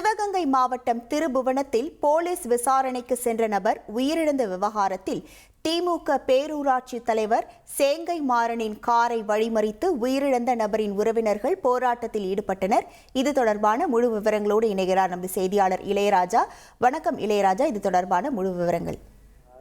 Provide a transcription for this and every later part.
சிவகங்கை மாவட்டம் திருபுவனத்தில் போலீஸ் விசாரணைக்கு சென்ற நபர் உயிரிழந்த விவகாரத்தில் திமுக பேரூராட்சி தலைவர் சேங்கை மாறனின் காரை வழிமறித்து உயிரிழந்த நபரின் உறவினர்கள் போராட்டத்தில் ஈடுபட்டனர். இது தொடர்பான முழு விவரங்களோடு இணைகிறார் நமது செய்தியாளர் இளையராஜா. வணக்கம் இளையராஜா. இது தொடர்பான முழு விவரங்கள்.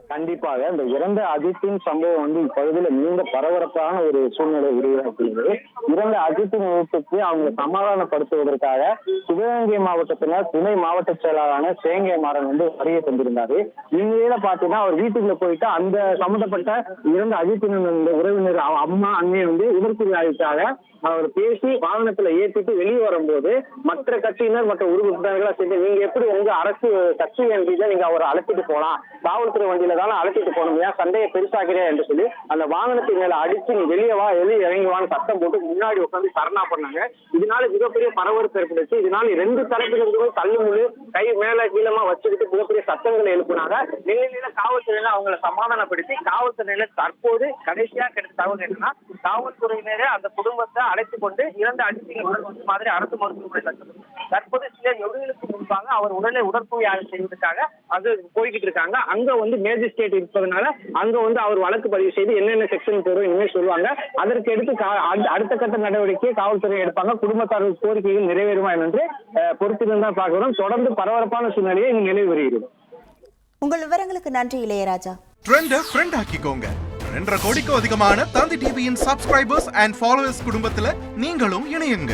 கண்டிப்பாக இந்த இறந்த அஜித்தின் சம்பவம் வந்து இப்பகுதியில மிகுந்த பரபரப்பான ஒரு சூழ்நிலை உருவாக்கியுள்ளது இறந்த அஜித்தின் வீட்டுக்கு அவங்க சமாதானப்படுத்துவதற்காக சிவகங்கை மாவட்டத்தினர் துணை மாவட்ட செயலாளரான சேங்கை மாறன் வந்து வருகை தந்திருந்தாரு. இந்நிலையில பாத்தீங்கன்னா அவர் வீட்டுக்குள்ள போயிட்டு அந்த சம்பந்தப்பட்ட இறந்த அஜித்தின் இந்த உறவினர் அம்மா அண்ணே வந்து உடற்குறியாய்க்காக அவர் பேசி வாகனத்துல ஏற்றிட்டு வெளியே வரும்போது மற்ற கட்சியினர் மற்ற உறுப்பினர்களா சேர்ந்து நீங்க எப்படி உங்க அரசு கட்சி வண்டியில நீங்க அவரை அழைச்சிட்டு போலாம்? காவல்துறை வண்டியில தானே அழைச்சிட்டு போகணும். ஏன் சண்டையை பெருசாகிறே என்று சொல்லி அந்த வாகனத்து மேல அடிச்சு நீ வெளியே வா வெளியே இறங்கி வான்னு சத்தம் போட்டு முன்னாடி உட்காந்து சரணா பண்ணாங்க. இதனால மிகப்பெரிய பரபரப்பு ஏற்பட்டுச்சு. இதனால ரெண்டு தரப்பிலிருந்தும் தள்ளுமுழு கை மேல கீழமா வச்சுக்கிட்டு மிகப்பெரிய சத்தங்களை எழுப்புனாங்க. நிலையில காவல்துறையில அவங்களை சமாதானப்படுத்தி காவல்துறையில தற்போது கடைசியா கிடைத்த தகவல் என்னன்னா காவல்துறையினரே அந்த குடும்பத்தை அழைத்து கொண்டு இறந்த அடிப்பீங்க வந்து மாதிரி அரசு மருத்துவமனை தற்போது தற்போது சில நொடிகளுக்கு முன்பாக அவர் உடலை உடற்புழு செய்வதற்காக அது போய்கிட்டு இருக்காங்க. அங்க வந்து மேஜிஸ்ட்ரேட் இருப்பதனால அங்க வந்து அவர் வழக்கு பதிவு செய்து என்னென்ன செக்ஷன் போறோம் இனிமேல் சொல்லுவாங்க. அதற்கு எடுத்து கா- அடுத்த கட்ட நடவடிக்கை காவல்துறை எடுப்பாங்க. குடும்பத்தார் கோரிக்கைகள் நிறைவேறுமா என்று அஹ், பார்க்கிறோம் தொடர்ந்து பரபரப்பான சூழ்நிலையை இங்கு நிலவி வருகிறது. உங்கள் விவரங்களுக்கு நன்றி இளையராஜா. ட்ரெண்ட ஃப்ரெண்ட் ஆக்கிக்கோங்க. ரெண்டரை கோடிக்கும் அதிகமான தந்தி டிவியின் சப்ஸ்கிரைபர்ஸ் அண்ட் ஃபாலோவர்ஸ் குடும்பத்துல நீங்களும் இணையுங்க.